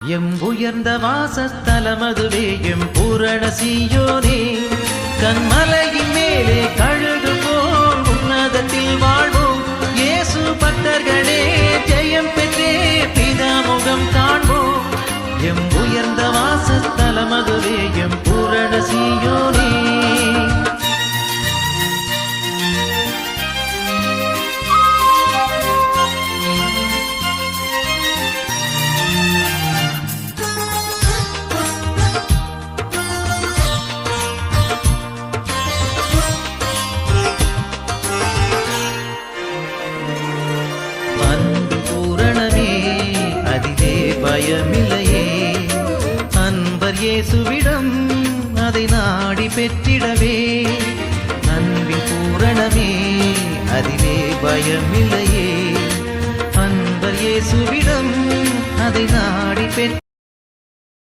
M உயர்ந்த வாசஸ்தலமதுவே M பூரண சீயோனே கண்மலையின் மேலே கழுகு போல் உன்னதத்தில் வாழ்வோம். இயேசு பக்தர்களே ஜெயம் பெற்றே பிதாமுகம் காண்போம். எம் உயர்ந்த வாசஸ்தலமதுவே எம் பூரண சீயோனே. பயமில்லையே. அன்பர் இயேசுவிடம் அதை நாடி பெற்றிடவே. அன்பின் பூரணமே அதிலே பயமில்லையே. அன்பர் இயேசுவிடம் அதை நாடி பெற்ற